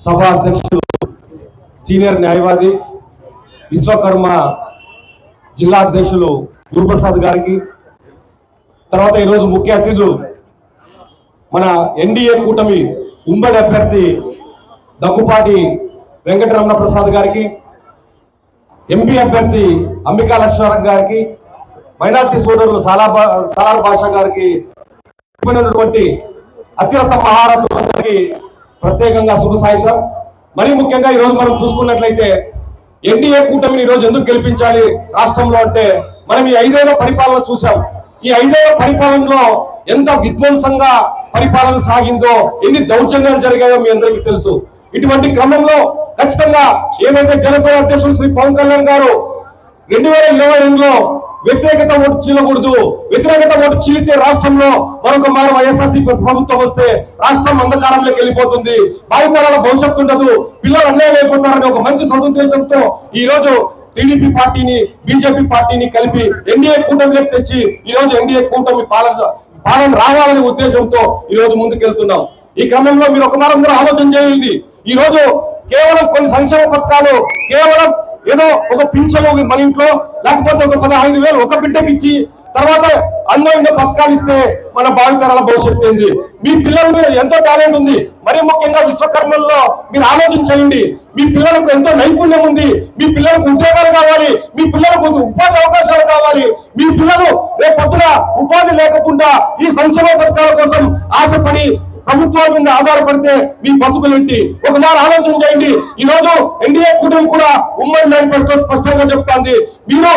సభా అధ్యక్షుడు సీనియర్ న్యాయవాది విశ్వకర్మ జిల్లా అధ్యక్షులు గురుప్రసాద్ గారికి తర్వాత ఈరోజు ముఖ్య అతిథులు మన ఎన్డీఏ కూటమి ఉమ్మడి అభ్యర్థి దగ్గుపాటి వెంకటరమణ ప్రసాద్ గారికి ఎంపీ అభ్యర్థి అంబికా లక్ష్మణ్ గారికి మైనార్టీ సోదరులు సాలా సాలార్ భాష గారికి ఉన్నటువంటి అత్యున్నత మహారథులందరికీ ప్రత్యేకంగా శుభ సాయంత్రం. మరీ ముఖ్యంగా ఈరోజు మనం చూసుకున్నట్లయితే ఎన్డీఏ కూటమిని ఈరోజు ఎందుకు గెలిపించాలి రాష్ట్రంలో అంటే మనం ఈ ఐదేళ్ళ పరిపాలన చూసాం ఈ ఐదేళ్ళ పరిపాలనలో ఎంత విధ్వంసంగా పరిపాలన సాగిందో ఎన్ని దౌర్జన్యాలు జరిగాయో మీ అందరికీ తెలుసు. ఇటువంటి క్రమంలో ఖచ్చితంగా ఏదైతే జనసేన అధ్యక్షులు శ్రీ పవన్ కళ్యాణ్ గారు రెండు వేల ఇరవై రెండులో వ్యతిరేకత ఓటు చీలకూడదు. వ్యతిరేకత ఓటు చీలితే రాష్ట్రంలో మరొక మారు వైఎస్ఆర్సీపీ ప్రభుత్వం వస్తే రాష్ట్రం అంధకారంలోకి వెళ్ళిపోతుంది. భావితరాల భవిష్యత్తు ఉండదు. పిల్లలు అన్యాయం అయిపోతారని ఒక మంచి సదుద్దేశంతో ఈ రోజు టీడీపీ పార్టీని బీజేపీ పార్టీని కలిపి ఎన్డీఏ కూటమిలోకి తెచ్చి ఈ రోజు ఎన్డీఏ కూటమి పాలన పాలన రావాలనే ఉద్దేశంతో ఈ రోజు ముందుకెళ్తున్నాం. ఈ క్రమంలో మీరు ఒక అందరూ ఆలోచన చేయండి. ఈ రోజు కేవలం కొన్ని సంక్షేమ పథకాలు కేవలం ఏదో ఒక పింఛను మన ఇంట్లో లేకపోతే ఒక పదహైదు వేలు ఒక బిడ్డకి ఇచ్చి తర్వాత అన్యోన్య పథకాలు ఇస్తే మన భావితరాల భవిష్యత్తు ఏంది? మీ పిల్లల మీద ఎంతో టాలెంట్ ఉంది. మరీ ముఖ్యంగా విశ్వకర్మల్లో మీరు ఆలోచించండి. మీ పిల్లలకు ఎంతో నైపుణ్యం ఉంది. మీ పిల్లలకు ఉద్యోగాలు కావాలి. మీ పిల్లలకు ఉపాధి అవకాశాలు కావాలి. మీ పిల్లలు రేపు పొద్దున ఉపాధి లేకుండా ఈ సంక్షేమ పథకాల కోసం ఆశపడి ప్రభుత్వం మీద ఆధారపడితే మీ బతుకులేంటి ఒక మారు ఆలోచన చేయండి. ఈ రోజు ఎన్డీఏ కూటమి కూడా ఉమ్మడి మేనిఫెస్టో స్పష్టంగా చెప్తాంది. మీరు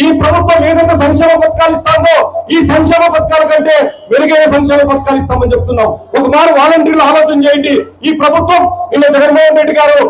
ఈ ప్రభుత్వం ఏదైతే సంక్షేమ పథకాలు ఇస్తామో ఈ సంక్షేమ పథకాల కంటే మెరుగైన సంక్షేమ పథకాలు ఇస్తామని చెప్తున్నాం. ఒక వాలంటీర్లు ఆలోచన చేయండి. ఈ ప్రభుత్వం నిన్న జగన్మోహన్ రెడ్డి గారు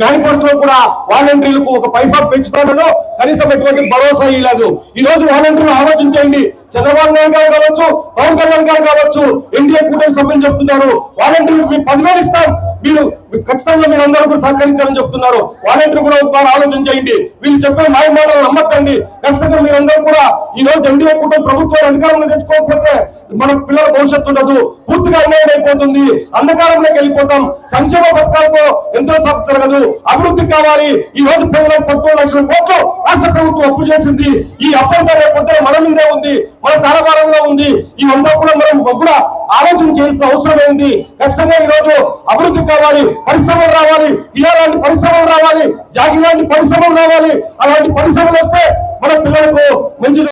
మేనిఫెస్టో కూడా వాలంటీర్లకు ఒక పైసా పెంచుతానో కనీసం ఎటువంటి భరోసా ఇలాదు ఈ రోజు వాలంటీర్లు ఆలోచించండి చంద్రబాబు నాయుడు గారు కావచ్చు పవన్ కళ్యాణ్ గారు కావచ్చు ఎన్డీఏ కూటమి సభ్యులు చెప్తున్నారు. వాలంటీర్లకు మేము పదివేలు ఇస్తాం. మీరు ఖచ్చితంగా మీరు అందరూ కూడా సహకరించాలని చెప్తున్నారు. వాలంటీర్ కూడా ఒకసారి ఆలోచన చేయండి. వీళ్ళు చెప్పే మాయ మాటలు నమ్మకండి. ఖచ్చితంగా మీరందరూ కూడా ఈ రోజు ఎన్డీఏ కూటమి ప్రభుత్వాన్ని అధికారంలో తెచ్చుకోకపోతే మన పిల్లల భవిష్యత్తు ఉండదు. పూర్తిగా అన్యాయం అయిపోతుంది. అంధకారంలోకి వెళ్ళిపోతాం. సంక్షేమ పథకాలతో ఎంతో సభ జరగదు. అభివృద్ధి కావాలి. ఈ రోజు ప్రజలకు పదమూడు లక్షల కోట్లు రాష్ట్ర ప్రభుత్వం అప్పు చేసింది. ఈ అప్పంతా రేపు పొద్దున మన మీదే ఉంది. మన తారభారంలో ఉంది. ఇవంతా కూడా మనం కూడా ఆలోచన చేయాల్సిన అవసరం ఏంది? ఖచ్చితంగా ఈ రోజు అభివృద్ధి కావాలి పరిశ్రమలు రావాలి ఇలాంటి పరిశ్రమలు రావాలి జాగి లాంటి పరిశ్రమలు రావాలి. అలాంటి పరిశ్రమలు వస్తే మన పిల్లలకు మంచి